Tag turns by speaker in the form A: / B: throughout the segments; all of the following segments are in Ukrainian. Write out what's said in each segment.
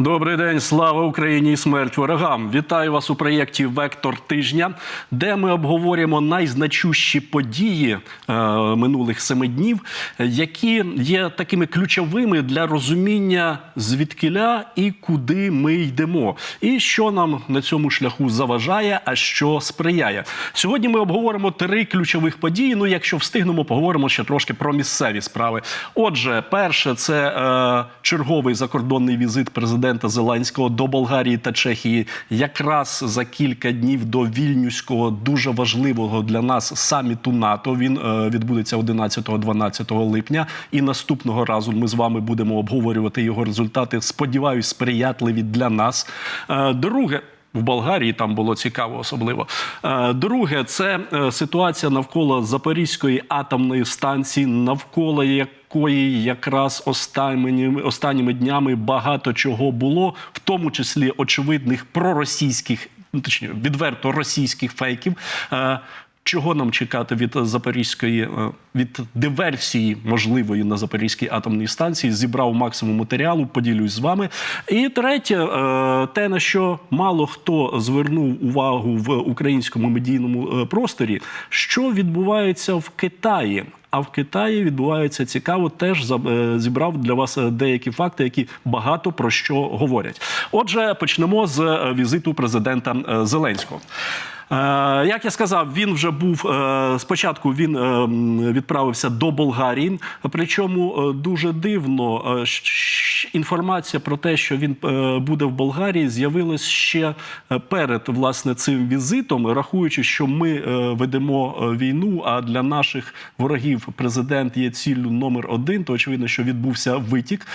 A: Добрий день, слава Україні і смерть ворогам! Вітаю вас у проєкті Вектор тижня, де ми обговорюємо найзначущі події е, минулих семи днів, які є такими ключовими для розуміння звідкиля і куди ми йдемо, і що нам на цьому шляху заважає, а що сприяє. Сьогодні ми обговоримо три ключових події. Ну, якщо встигнемо, поговоримо ще трошки про місцеві справи. Отже, перше це е, черговий закордонний візит президента Зеленського до Болгарії та Чехії, якраз за кілька днів до вільнюського дуже важливого для нас саміту НАТО. Він е, відбудеться 11-12 липня. І наступного разу ми з вами будемо обговорювати його результати. Сподіваюсь, сприятливі для нас. Е, друге. В Болгарії там було цікаво, особливо. Е, Друге, це е, ситуація навколо Запорізької атомної станції, навколо якої якраз останніми, останніми днями багато чого було, в тому числі очевидних проросійських, ну точніше, відверто російських фейків. Чого нам чекати від Запорізької е, від диверсії можливої на Запорізькій атомній станції? Зібрав максимум матеріалу, поділюсь з вами. І третє, е, те на що мало хто звернув увагу в українському медійному е, просторі, що відбувається в Китаї. А в Китаї відбувається цікаво, теж зібрав для вас деякі факти, які багато про що говорять. Отже, почнемо з візиту президента Зеленського. Е, Як я сказав, він вже був е, спочатку. Він е, відправився до Болгарії. Причому дуже дивно інформація про те, що він буде в Болгарії, з'явилась ще перед власне цим візитом, рахуючи, що ми ведемо війну. А для наших ворогів президент є ціллю номер один. То очевидно, що відбувся витік.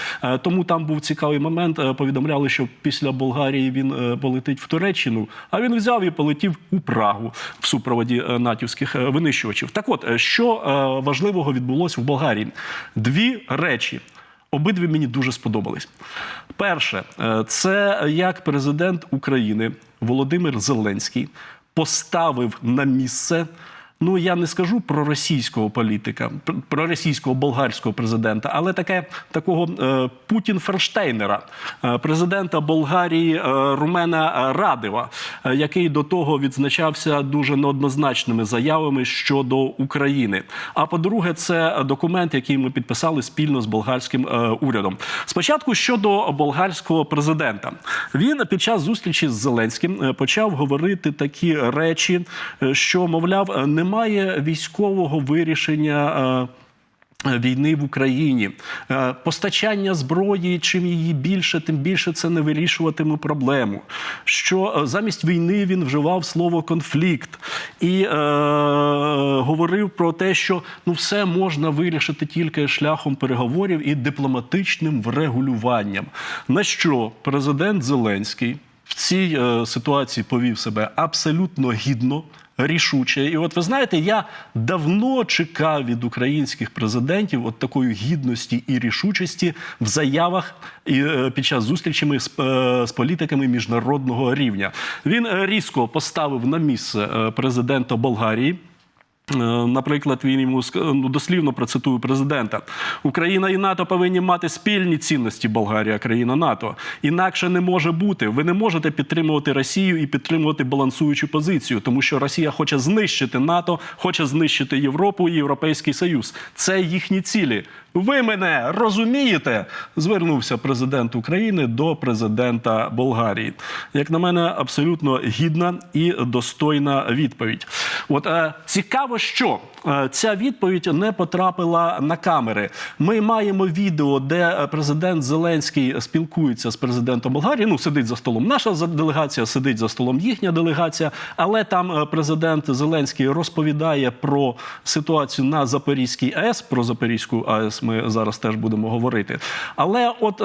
A: Тому там був цікавий момент. Повідомляли, що після Болгарії він полетить в Туреччину, а він взяв і полетів у Прагу в супроводі е, натівських е, винищувачів. Так, от е, що важливого відбулося в Болгарії? Дві речі. Обидві мені дуже сподобались. Перше, це як президент України Володимир Зеленський поставив на місце. Ну, я не скажу про російського політика, про російського болгарського президента, але таке такого е, Путін Ферштейнера, е, президента Болгарії е, Румена Радева, е, який до того відзначався дуже неоднозначними заявами щодо України. А по-друге, це документ, який ми підписали спільно з болгарським урядом. Спочатку щодо болгарського президента, він під час зустрічі з Зеленським почав говорити такі речі, що мовляв, немає військового вирішення. е, Війни в Україні, Е, постачання зброї, чим її більше, тим більше це не вирішуватиме проблему. Що е, замість війни він вживав слово конфлікт і е, говорив про те, що ну все можна вирішити тільки шляхом переговорів і дипломатичним врегулюванням. На що президент Зеленський в цій е, ситуації повів себе абсолютно гідно. Рішуче, і от ви знаєте, я давно чекав від українських президентів от такої гідності і рішучості в заявах і е, під час зустрічами з, е, з політиками міжнародного рівня. Він е, різко поставив на місце президента Болгарії. Е, Наприклад, він йому ск- ну, дослівно процитую президента: Україна і НАТО повинні мати спільні цінності. Болгарія, країна НАТО. Інакше не може бути. Ви не можете підтримувати Росію і підтримувати балансуючу позицію, тому що Росія хоче знищити НАТО, хоче знищити Європу і Європейський Союз. Це їхні цілі. Ви мене розумієте? Звернувся президент України до президента Болгарії. Як на мене, абсолютно гідна і достойна відповідь. От е, цікаво, що е, ця відповідь не потрапила на камери. Ми маємо відео, де е, президент Зеленський спілкується з президентом Болгарії. Ну, сидить за столом наша делегація, сидить за столом їхня делегація. Але там е, президент Зеленський розповідає про ситуацію на Запорізькій АЕС. Про Запорізьку АЕС ми зараз теж будемо говорити. Але от.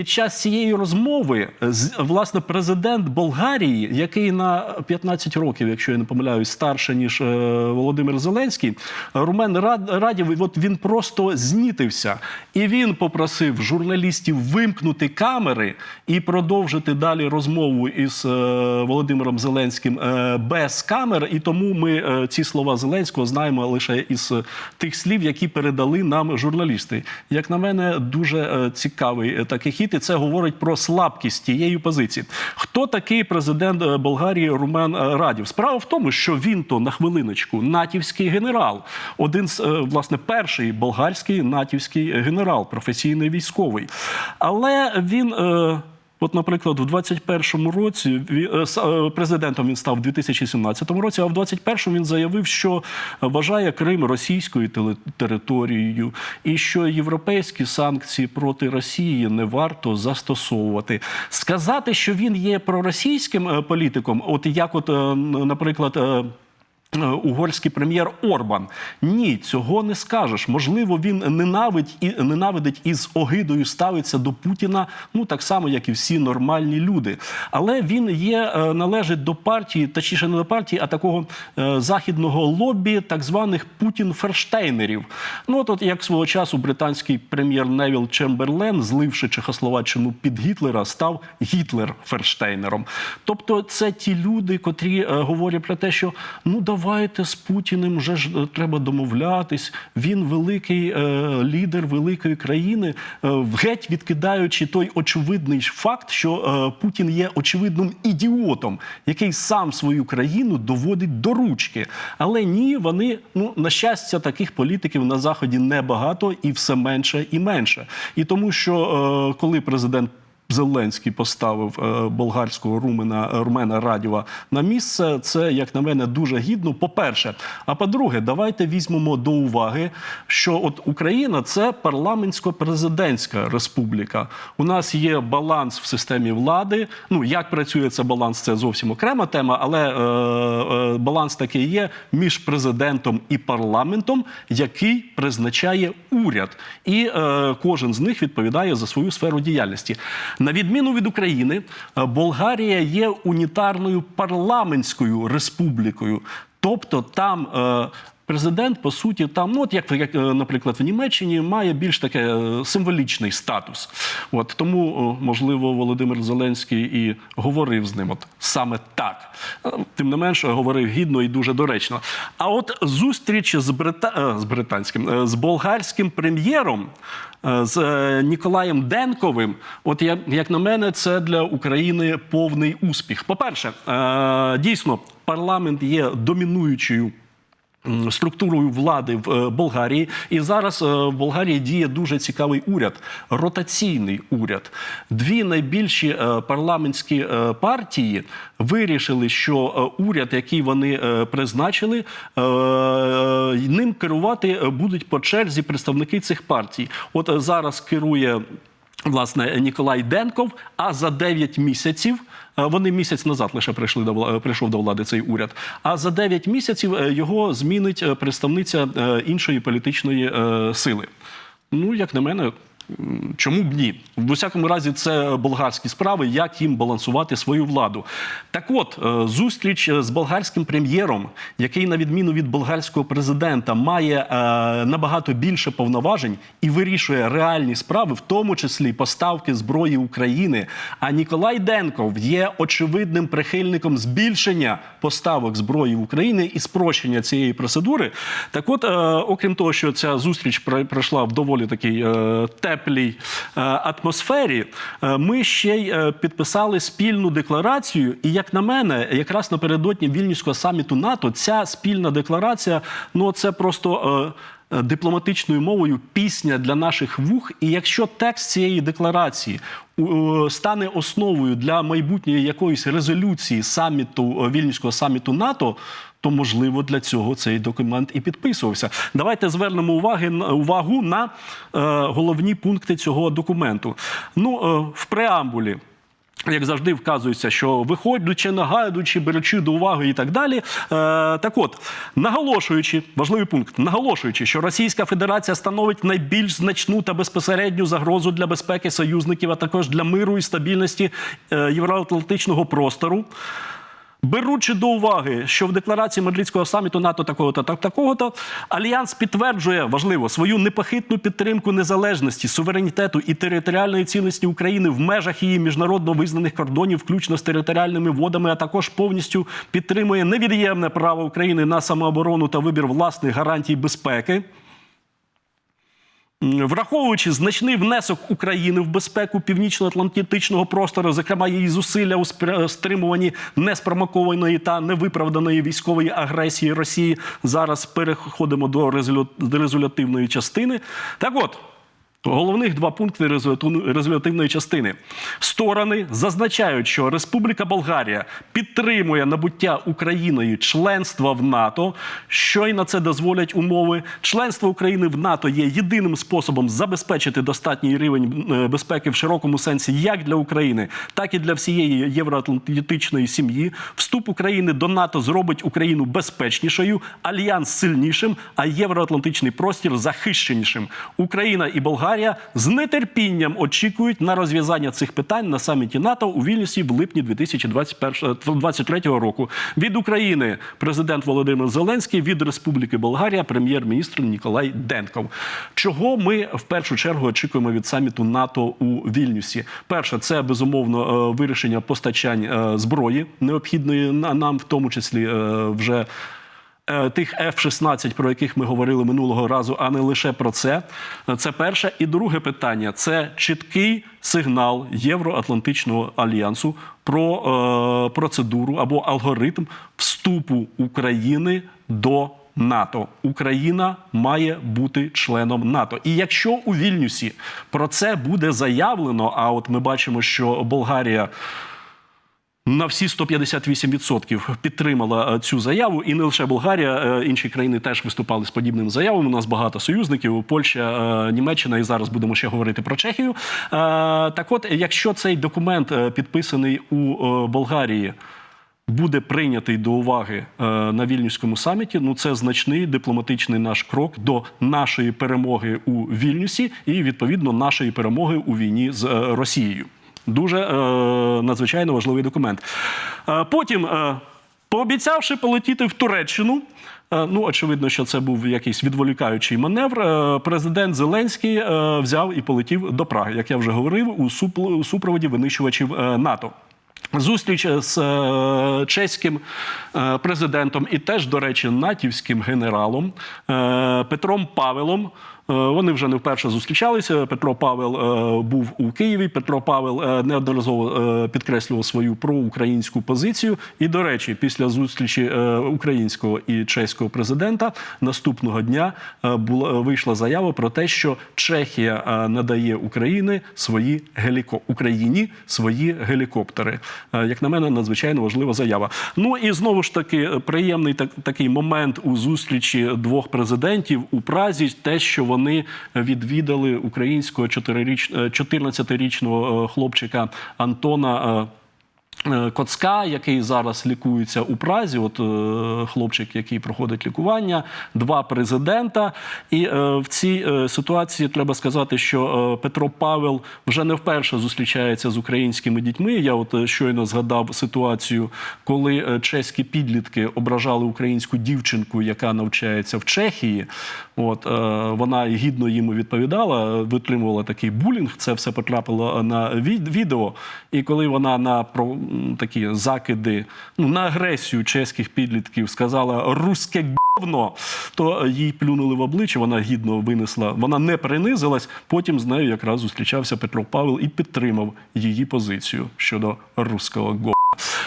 A: Е, під час цієї розмови з- власне президент Болгарії, який на 15 років, якщо я не помиляюсь, старше ніж е, Володимир Зеленський, Румен Рад- Радів, от він просто знітився, і він попросив журналістів вимкнути камери і продовжити далі розмову із е, Володимиром Зеленським е, без камер. І тому ми е, ці слова Зеленського знаємо лише із е, тих слів, які передали нам журналісти. Як на мене, дуже е, цікавий е, такий хід. Розумієте, це говорить про слабкість тієї позиції. Хто такий президент е, Болгарії Румен е, Радів? Справа в тому, що він то на хвилиночку натівський генерал, один з е, власне перший болгарський натівський генерал, професійний військовий. Але він. От, наприклад, у 21-му році е, е, президентом він став у 2017 році, а в 21-му він заявив, що вважає Крим російською територією, і що європейські санкції проти Росії не варто застосовувати. Сказати, що він є проросійським е, політиком, от як, от, наприклад. Е, Угорський прем'єр Орбан. Ні, цього не скажеш. Можливо, він ненавидить і ненавидить із огидою ставиться до Путіна, ну так само, як і всі нормальні люди. Але він є, е, належить до партії, точніше не до партії, а такого е, західного лобі, так званих Путін-ферштейнерів. Ну от, от як свого часу британський прем'єр Невіл Чемберлен, зливши Чехословаччину під Гітлера, став Гітлер-ферштейнером. Тобто, це ті люди, котрі е, говорять про те, що ну давайте з Путіним вже ж е, треба домовлятись. Він великий е, лідер великої країни, е, геть відкидаючи той очевидний факт, що е, Путін є очевидним ідіотом, який сам свою країну доводить до ручки. Але ні, вони ну на щастя, таких політиків на заході небагато і все менше і менше. І тому, що е, коли президент Зеленський поставив е, болгарського румена Румена Радіва на місце. Це, як на мене, дуже гідно. По-перше, а по-друге, давайте візьмемо до уваги, що от Україна це парламентсько-президентська республіка. У нас є баланс в системі влади. Ну як працює цей баланс, це зовсім окрема тема, але е, е, баланс такий є між президентом і парламентом, який призначає уряд, і е, кожен з них відповідає за свою сферу діяльності. На відміну від України, е, Болгарія є унітарною парламентською республікою, тобто там. е, Президент, по суті, там, ну от як, як, е, наприклад, в Німеччині має більш таке е, символічний статус. От тому, можливо, Володимир Зеленський і говорив з ним от саме так. Тим не менше, говорив гідно і дуже доречно. А от зустріч з, брита... з британським, з болгарським прем'єром. З Ніколаєм Денковим, от як, на мене, це для України повний успіх. По-перше, е, дійсно, парламент є домінуючою структурою влади в е, Болгарії. І зараз е, в Болгарії діє дуже цікавий уряд, ротаційний уряд. Дві найбільші е, парламентські партії вирішили, що уряд, який вони призначили, ним керувати будуть по черзі представники цих партій. От зараз керує. Власне, Ніколай Денков, а за 9 місяців е, вони місяць назад лише прийшли до вла- прийшов до влади цей уряд. А за 9 місяців е, його змінить е, представниця е, іншої політичної е, сили. Ну, як на мене, чому б ні? В усякому разі, це болгарські справи, як їм балансувати свою владу. Так от, е, зустріч е, з болгарським прем'єром, який, на відміну від болгарського президента, має е, набагато більше повноважень і вирішує реальні справи, в тому числі поставки зброї України. А Ніколай Денков є очевидним прихильником збільшення поставок зброї в Україні і спрощення цієї процедури. Так, от, окрім того, що ця зустріч пройшла в доволі такій е, теплій е, атмосфері, е, ми ще й е, підписали спільну декларацію. І як на мене, якраз напередодні вільнюського саміту НАТО ця спільна декларація, ну це просто. Дипломатичною мовою пісня для наших вух, і якщо текст цієї декларації стане основою для майбутньої якоїсь резолюції саміту вільнюського саміту НАТО, то можливо для цього цей документ і підписувався. Давайте звернемо уваги увагу на е, головні пункти цього документу. Ну, е, в преамбулі. Як завжди вказується, що виходячи, нагадуючи, беручи до уваги і так далі. Е, так от, наголошуючи, важливий пункт, наголошуючи, що Російська Федерація становить найбільш значну та безпосередню загрозу для безпеки союзників, а також для миру і стабільності е, євроатлантичного простору. Беручи до уваги, що в декларації Мадридського саміту НАТО такого-то так такого-то, альянс підтверджує важливо свою непохитну підтримку незалежності, суверенітету і територіальної цілісності України в межах її міжнародно визнаних кордонів, включно з територіальними водами, а також повністю підтримує невід'ємне право України на самооборону та вибір власних гарантій безпеки. Враховуючи значний внесок України в безпеку північно-атлантичного простору, зокрема її зусилля у спр- стримуванні неспромакованої та невиправданої військової агресії Росії, зараз переходимо до резолютивної частини. Так от. Головних два пункти резолютивної- частини. Сторони зазначають, що Республіка Болгарія підтримує набуття Україною членства в НАТО, що й на це дозволять умови. Членство України в НАТО є єдиним способом забезпечити достатній рівень е, безпеки в широкому сенсі як для України, так і для всієї євроатлантичної сім'ї. Вступ України до НАТО зробить Україну безпечнішою, альянс сильнішим, а євроатлантичний простір захищенішим. Україна і Болгарія з нетерпінням очікують на розв'язання цих питань на саміті НАТО у Вільнюсі в липні 2023 року. Від України президент Володимир Зеленський, від Республіки Болгарія прем'єр-міністр Ніколай Денков. Чого ми в першу чергу очікуємо від саміту НАТО у Вільнюсі? Перше, це безумовно е, вирішення постачань е, зброї необхідної на- нам, в тому числі е, вже тих F-16, про яких ми говорили минулого разу, а не лише про це. Це перше. І друге питання це чіткий сигнал Євроатлантичного альянсу про е, процедуру або алгоритм вступу України до. НАТО Україна має бути членом НАТО. І якщо у Вільнюсі про це буде заявлено, а от ми бачимо, що Болгарія на всі 158% підтримала е, цю заяву, і не лише Болгарія, е, інші країни теж виступали з подібними заявами. У нас багато союзників: Польща, е, Німеччина, і зараз будемо ще говорити про Чехію. Так, от, якщо цей документ підписаний у Болгарії. Буде прийнятий до уваги на вільнюському саміті. Ну це значний дипломатичний наш крок до нашої перемоги у Вільнюсі і відповідно нашої перемоги у війні з Росією. Дуже е, надзвичайно важливий документ. Е, потім, е, пообіцявши полетіти в Туреччину. е, Ну, очевидно, що це був якийсь відволікаючий маневр. е, Президент Зеленський е, взяв і полетів до Праги, як я вже говорив, у супроводі винищувачів НАТО. Зустріч з чеським президентом і теж, до речі, натівським генералом Петром Павелом. Е, Вони вже не вперше зустрічалися. Петро Павел е, був у Києві. Петро Павел е, неодноразово підкреслював свою проукраїнську позицію. І, до речі, після зустрічі українського і чеського президента наступного дня була вийшла заява про те, що Чехія надає Україні свої геліко... Україні свої гелікоптери. Як на мене, надзвичайно важлива заява. Ну і знову ж таки приємний так, такий момент у зустрічі двох президентів у Празі, те, що вони відвідали українського 4-річ- е, 14-річного е, хлопчика Антона. Е, Коцка, який зараз лікується у Празі, от е, хлопчик, який проходить лікування, два президента. І е, в цій е, ситуації треба сказати, що е, Петро Павел вже не вперше зустрічається з українськими дітьми. Я от е, щойно згадав ситуацію, коли е, чеські підлітки ображали українську дівчинку, яка навчається в Чехії. От е, вона гідно їм відповідала, витримувала такий булінг. Це все потрапило на від- відео. І коли вона на про такі закиди, ну на агресію чеських підлітків сказала руське говно, то їй плюнули в обличчя. Вона гідно винесла. Вона не принизилась. Потім з нею якраз зустрічався Петро Павел і підтримав її позицію щодо руського говна.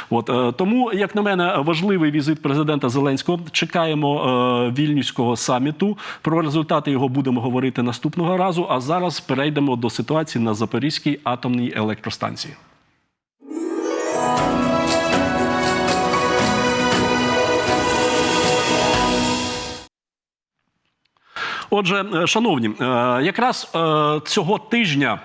A: От е, тому, як на мене, важливий візит президента Зеленського. Чекаємо е, вільнюського саміту. Про результати його будемо говорити наступного разу. А зараз перейдемо до ситуації на Запорізькій атомній електростанції. Отже, е, шановні, е, якраз е, цього тижня.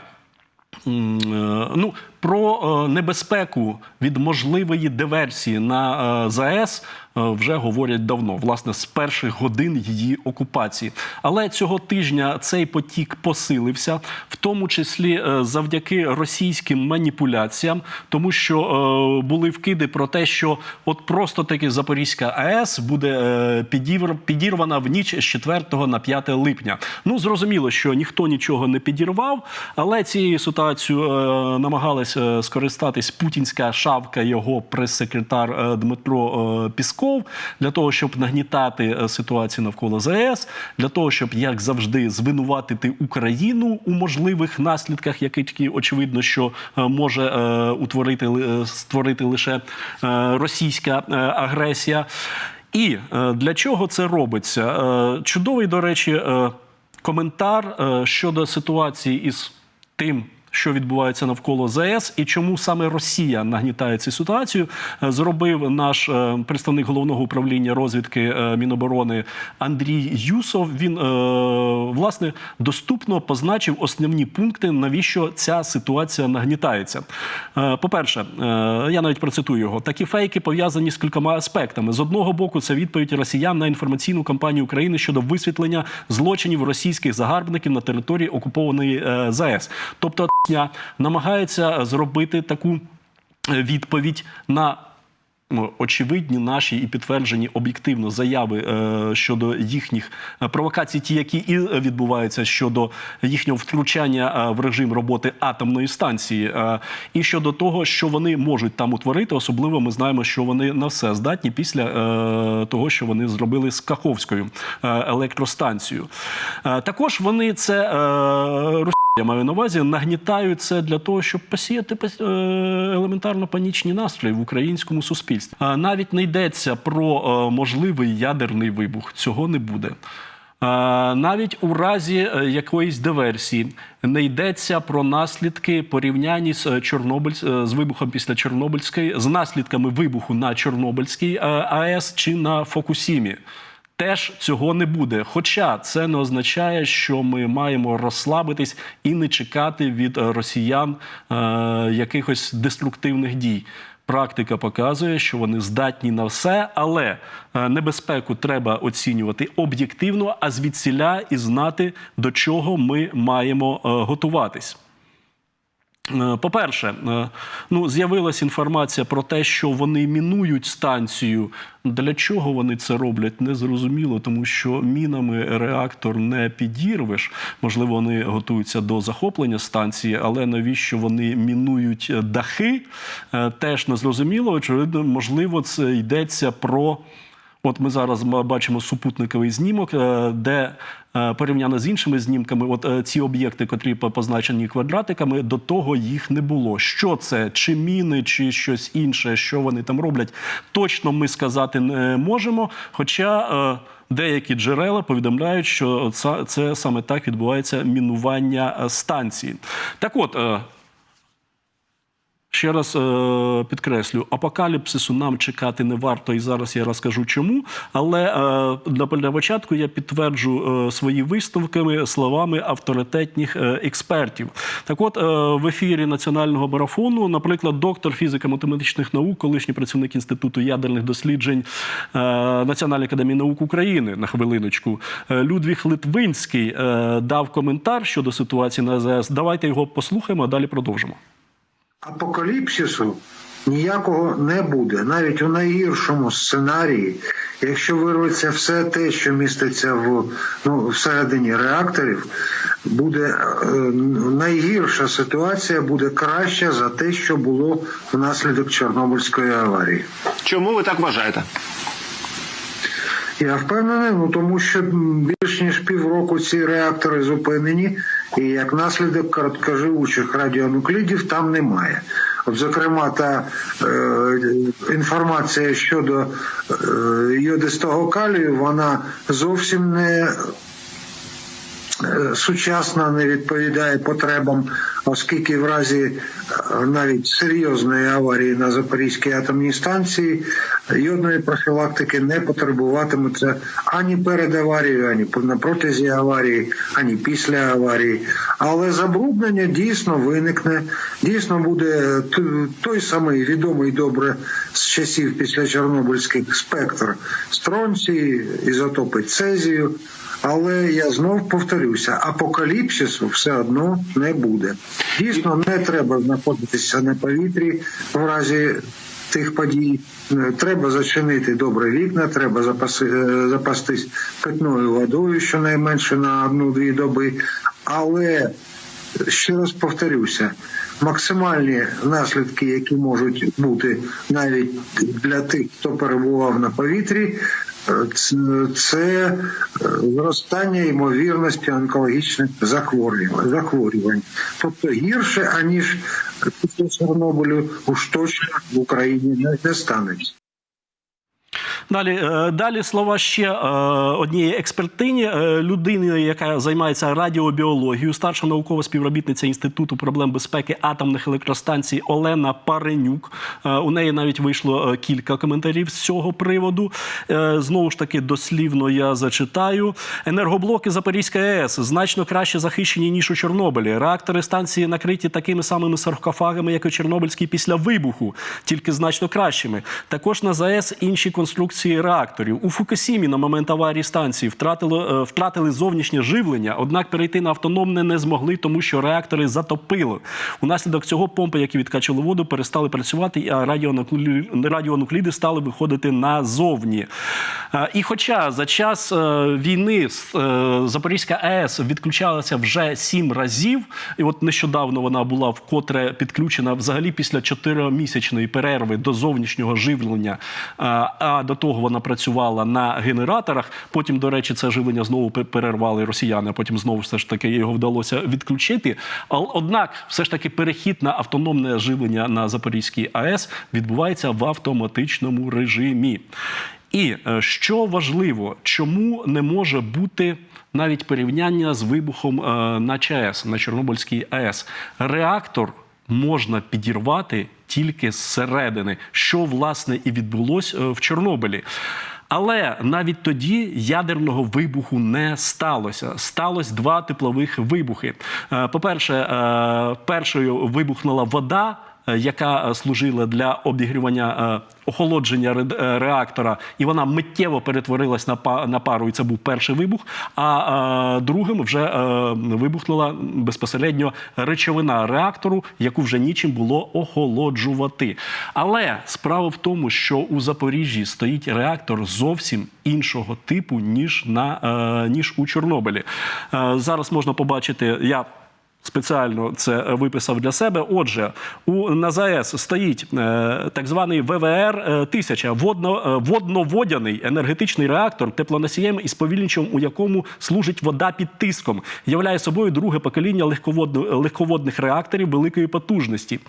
A: Ну, про небезпеку від можливої диверсії на ЗАЕС вже говорять давно, власне, з перших годин її окупації. Але цього тижня цей потік посилився, в тому числі е, завдяки російським маніпуляціям, тому що е, були вкиди про те, що от просто таки Запорізька АЕС буде е, підірвана в ніч з 4 на 5 липня. Ну зрозуміло, що ніхто нічого не підірвав, але цією ситуацією е, намагалась е, скористатись путінська шавка, його прес-секретар е, Дмитро е, Пісков, для того, щоб нагнітати е, ситуацію навколо ЗАЕС, для того, щоб як завжди звинуватити Україну у можливих наслідках, які очевидно, що е, може е, утворити створити лише російська агресія. І для чого це робиться? Чудовий, до речі, коментар щодо ситуації із тим. Що відбувається навколо ЗАЕС і чому саме Росія нагнітає цю ситуацію, е, зробив наш е, представник головного управління розвідки е, Міноборони Андрій Юсов. Він власне доступно позначив основні пункти, навіщо ця ситуація нагнітається. Е, По-перше, е, я навіть процитую його: такі фейки пов'язані з кількома аспектами. З одного боку, це відповідь росіян на інформаційну кампанію України щодо висвітлення злочинів російських загарбників на території окупованої ЗАЕС. Тобто, Росія намагається зробити таку е, відповідь на ну, очевидні наші і підтверджені об'єктивно заяви е, щодо їхніх е, провокацій, ті, які і відбуваються щодо їхнього втручання в режим роботи атомної станції, і щодо того, що вони можуть там утворити. Особливо ми знаємо, що вони на все здатні після того, що вони зробили з Каховською електростанцією. Також вони це е, я маю на увазі, нагнітають це для того, щоб посіяти пос- е, елементарно панічні настрої в українському суспільстві. Навіть не йдеться про е, можливий ядерний вибух. Цього не буде. Навіть у разі е, якоїсь диверсії не йдеться про наслідки порівнянні з Чорнобиль з вибухом після Чорнобильської, з наслідками вибуху на Чорнобильській АЕС чи на Фокусімі. Теж цього не буде. Хоча це не означає, що ми маємо розслабитись і не чекати від росіян е, якихось деструктивних дій. Практика показує, що вони здатні на все, але е, небезпеку треба оцінювати об'єктивно, а звідсіля і знати, до чого ми маємо е, готуватись. Е, По-перше, е, ну з'явилася інформація про те, що вони мінують станцію. Для чого вони це роблять, не зрозуміло, тому що мінами реактор не підірвеш. Можливо, вони готуються до захоплення станції, але навіщо вони мінують е, дахи, теж не зрозуміло. Очевидно, можливо, це йдеться про. От ми зараз бачимо супутниковий знімок, е, де е, порівняно з іншими знімками, от е, ці об'єкти, котрі позначені квадратиками, до того їх не було. Що це? Чи міни, чи щось інше, що вони там роблять? Точно ми сказати не можемо. Хоча деякі джерела повідомляють, що це, саме так відбувається мінування станції. Так от. Ще раз е, підкреслю, апокаліпсису нам чекати не варто, і зараз я розкажу чому. Але е, для, початку я підтверджу е, свої висновки словами авторитетних е, експертів. Так от, е, в ефірі національного марафону, наприклад, доктор фізико-математичних наук, колишній працівник Інституту ядерних досліджень е, Національної академії наук України на хвилиночку, е, Людвіг Литвинський е, дав коментар щодо ситуації на АЗС. Давайте його послухаємо, а далі продовжимо.
B: Апокаліпсису ніякого не буде. Навіть у найгіршому сценарії, якщо вирветься все те, що міститься в ну, всередині реакторів, буде е, найгірша ситуація буде краща за те, що було внаслідок Чорнобильської аварії.
C: Чому ви так вважаєте?
B: Я впевнений, ну тому що більш ніж півроку ці реактори зупинені, і як наслідок короткоживучих радіонуклідів там немає. От, зокрема, та е, інформація щодо е, йодистого калію, вона зовсім не сучасна, не відповідає потребам, оскільки в разі е, навіть серйозної аварії на Запорізькій атомній станції йодної профілактики не потребуватиметься ані перед аварією, ані на протязі аварії, ані після аварії. Але забруднення дійсно виникне, дійсно буде той самий відомий добре з часів після Чорнобильських спектр стронції, ізотопи цезію. Але я знов повторюся, апокаліпсису все одно не буде. Дійсно, не треба знаходитися на повітрі в разі тих подій. Е, Треба зачинити добре вікна, треба запаси, е, запастись питною водою щонайменше на одну-дві доби. Але ще раз повторюся, максимальні наслідки, які можуть бути навіть для тих, хто перебував на повітрі. Це, е, зростання ймовірності онкологічних захворювань, захворювань. Тобто гірше, аніж після Чорнобилю, уж точно в Україні не станеться.
A: Далі, е, далі слова ще е, однієї експертині, е, людини, яка займається радіобіологією, старша наукова співробітниця Інституту проблем безпеки атомних електростанцій Олена Паренюк. У неї навіть вийшло кілька коментарів з цього приводу. Знову ж таки, дослівно я зачитаю. Енергоблоки Запорізької АЕС значно краще захищені ніж у Чорнобилі. Реактори станції накриті такими самими саркофагами, як і Чорнобильські після вибуху, тільки значно кращими. Також на ЗАЕС інші конструкції реакторів. У Фукусімі на момент аварії станції втратили, е, втратили зовнішнє живлення, однак перейти на автономне не змогли, тому що реактори затопило. Унаслідок цього помпи, які відкачували воду, перестали працювати, а радіонуклі- радіонукліди стали виходити назовні. Е, І хоча за час е, війни Запорізька АЕС відключалася вже сім разів, і от нещодавно вона була вкотре підключена взагалі після чотиримісячної перерви до зовнішнього живлення. А до того вона працювала на генераторах. Потім, до речі, це живлення знову перервали росіяни. а Потім знову все ж таки його вдалося відключити. Однак, все ж таки, перехід на автономне живлення на Запорізькій АЕС відбувається в автоматичному режимі. І е, що важливо, чому не може бути навіть порівняння з вибухом е, на ЧАЕС, на Чорнобильській АЕС? Реактор можна підірвати тільки зсередини, що власне і відбулось е, в Чорнобилі. Але навіть тоді ядерного вибуху не сталося. Сталося два теплових вибухи. Е, По-перше, е, першою вибухнула вода яка е, служила для обігрівання е, охолодження е, реактора, і вона миттєво перетворилась на пару. І це був перший вибух. А е, другим вже е, вибухнула безпосередньо речовина реактору, яку вже нічим було охолоджувати. Але справа в тому, що у Запоріжжі стоїть реактор зовсім іншого типу ніж на е, ніж у Чорнобилі. Е, зараз можна побачити. Я Спеціально це виписав для себе. Отже, у на стоїть е, так званий ВВР 1000 водно, е, водноводяний енергетичний реактор, теплоносієм і сповільничем, у якому служить вода під тиском, являє собою друге покоління легководних реакторів великої потужності.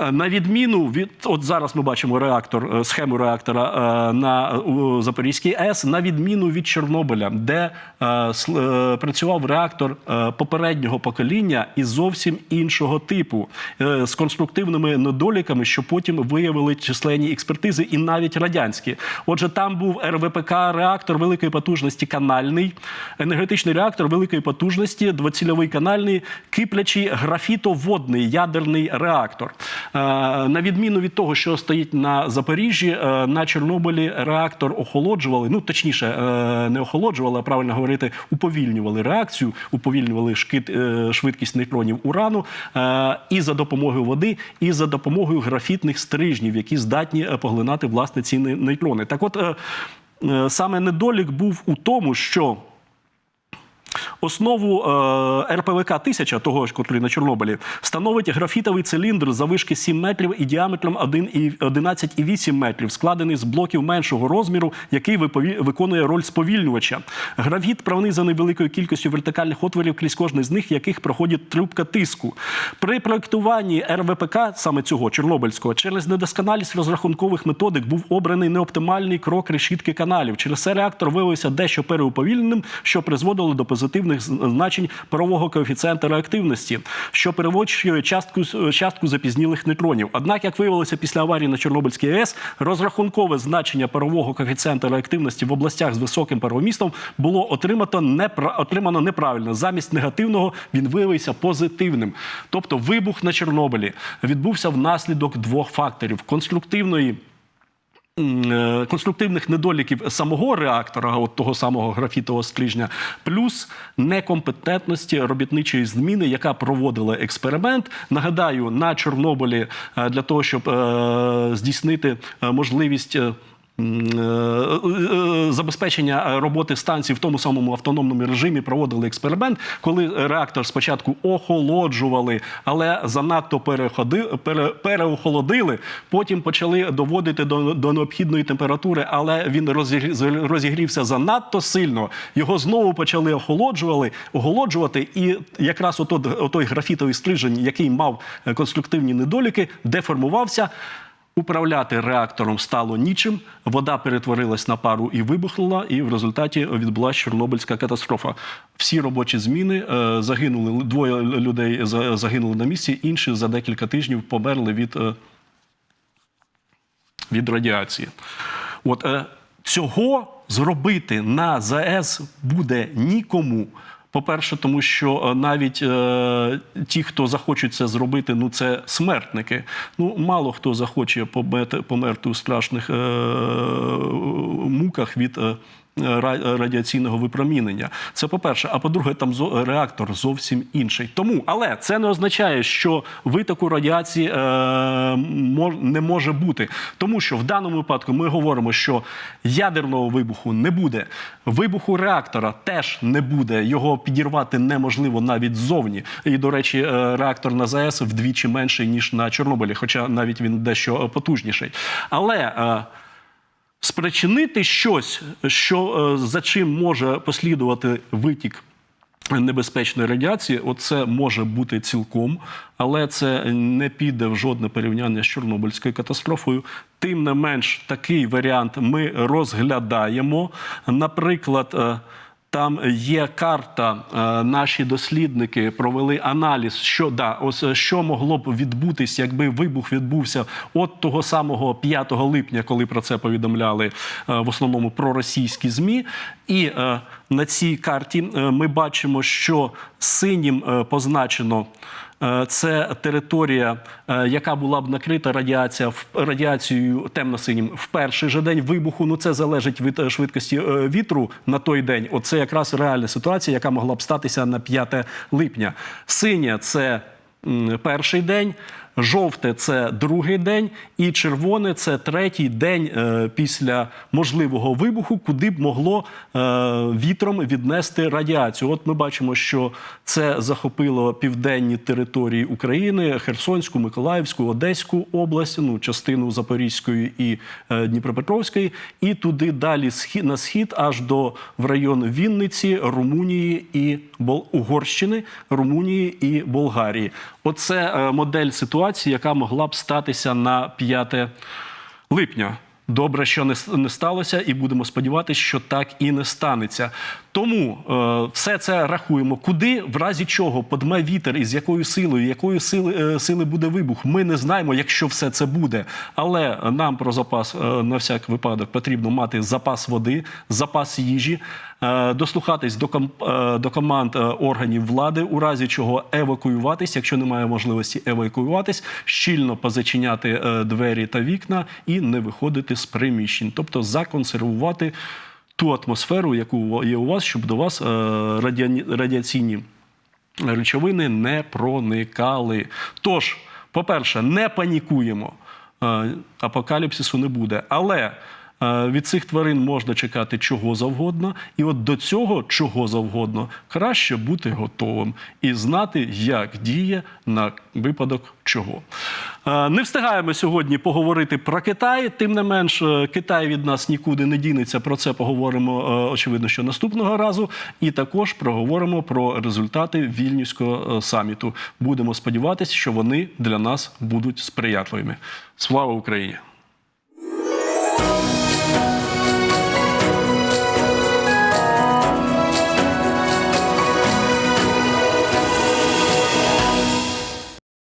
A: Е, На відміну від от зараз ми бачимо реактор, е, схему реактора е, на Запорізькій АЕС, на відміну від Чорнобиля, де е, працював реактор попереднього покоління і зовсім іншого типу, з конструктивними недоліками, що потім виявили численні експертизи, і навіть радянські. Отже, там був РВПК реактор великої потужності канальний, енергетичний реактор великої потужності, двоцільовий канальний, киплячий графітоводний ядерний реактор. Е, На відміну від того, що стоїть на Запоріжжі, е, на Чорнобилі реактор охолоджували. Ну точніше, е, не охолоджували, а правильно говорити, уповільнювали реакцію, уповільнювали швидкість нейтронів урану і за допомогою води, і за допомогою графітних стрижнів, які здатні поглинати власне ці нейтрони. Так, от саме недолік був у тому, що. Основу е, РПВК 1000, того ж, котрий на Чорнобилі, становить графітовий циліндр завишки 7 метрів і діаметром 11,8 метрів, складений з блоків меншого розміру, який виконує роль сповільнювача. Графіт пронизаний великою кількістю вертикальних отворів, крізь кожний з них, яких проходить трубка тиску. При проєктуванні РВПК, саме цього Чорнобильського, через недосконалість розрахункових методик був обраний неоптимальний крок решітки каналів. Через це реактор виявився дещо переуповільненим, що призводило до позитивних значень парового коефіцієнта реактивності, що переводчує частку, частку запізнілих нейтронів. Однак, як виявилося після аварії на Чорнобильській АЕС, розрахункове значення парового коефіцієнта реактивності в областях з високим паровмістом було отримано, непра- отримано неправильно. Замість негативного він виявився позитивним. Тобто, вибух на Чорнобилі відбувся внаслідок двох факторів: конструктивної конструктивних недоліків самого реактора, от того самого графітового стрижня, плюс некомпетентності робітничої зміни, яка проводила експеримент. Нагадаю, на Чорнобилі е, для того, щоб е, здійснити е, можливість. Е, е, е, забезпечення роботи станції в тому самому автономному режимі проводили експеримент, коли реактор спочатку охолоджували, але занадто пере, переохолодили. Потім почали доводити до, до необхідної температури, але він розігрі- розігрівся занадто сильно. Його знову почали охолоджували, охолоджувати, і якраз отот, отой графітовий стрижень, який мав конструктивні недоліки, деформувався. Управляти реактором стало нічим, вода перетворилась на пару і вибухнула, і в результаті відбулася Чорнобильська катастрофа. Всі робочі зміни е, загинули. Двоє людей загинули на місці, інші за декілька тижнів померли від, е, від радіації. От е, цього зробити на ЗАЕС буде нікому. По-перше, тому що е, навіть е, ті, хто захочуть це зробити, ну це смертники. Ну мало хто захоче померти, померти у страшних е, муках від. Е, радіаційного випромінення. Це по-перше. А по-друге, там реактор зовсім інший. Тому, але це не означає, що витоку радіації е, не може бути. Тому що в даному випадку ми говоримо, що ядерного вибуху не буде, вибуху реактора теж не буде. Його підірвати неможливо навіть ззовні. І, до речі, е, реактор на ЗАЕС вдвічі менший, ніж на Чорнобилі, хоча навіть він дещо потужніший. Але. е, спричинити щось, що е, за чим може послідувати витік. Небезпечної радіації, оце може бути цілком, але це не піде в жодне порівняння з Чорнобильською катастрофою. Тим не менш, такий варіант ми розглядаємо. Наприклад, е, там є карта. е, Наші дослідники провели аналіз, що да, ось е, що могло б відбутись, якби вибух відбувся от того самого 5 липня, коли про це повідомляли е, в основному проросійські змі. І на цій карті ми бачимо, що синім позначено. Е, Це територія, е, яка була б накрита радіація радіацією темно-синім в перший же день вибуху. Ну це залежить від е, швидкості вітру на той день. Оце якраз реальна ситуація, яка могла б статися на 5 липня. Синя це перший день. Жовте це другий день, і червоне це третій день е, після можливого вибуху, куди б могло е, вітром віднести радіацію. От ми бачимо, що це захопило південні території України: Херсонську, Миколаївську, Одеську область, ну частину Запорізької і е, Дніпропетровської, і туди далі на схід, аж до в район Вінниці, Румунії і. Угорщини, Румунії і Болгарії. Оце модель ситуації, яка могла б статися на 5 липня. Добре, що не, сталося, і будемо сподіватися, що так і не станеться. Тому е, все це рахуємо. Куди, в разі чого подме вітер, і з якою силою, якої сили, е, сили буде вибух, ми не знаємо, якщо все це буде. Але нам про запас е, на всяк випадок потрібно мати запас води, запас їжі, дослухатись до, е, до команд е, органів влади, у разі чого евакуюватись, якщо немає можливості евакуюватись, щільно позачиняти е, двері та вікна і не виходити з приміщень, тобто законсервувати ту атмосферу, яку є у вас, щоб до вас е, радіаційні речовини не проникали. Тож, по-перше, не панікуємо. Е, Апокаліпсису не буде. Але е, від цих тварин можна чекати чого завгодно, і от до цього чого завгодно краще бути готовим і знати, як діє на випадок чого. Е, Не встигаємо сьогодні поговорити про Китай. Тим не менш, е, Китай від нас нікуди не дінеться. Про це поговоримо е, очевидно, що наступного разу. І також проговоримо про результати вільнюського е, саміту. Будемо сподіватися, що вони для нас будуть сприятливими. Слава Україні!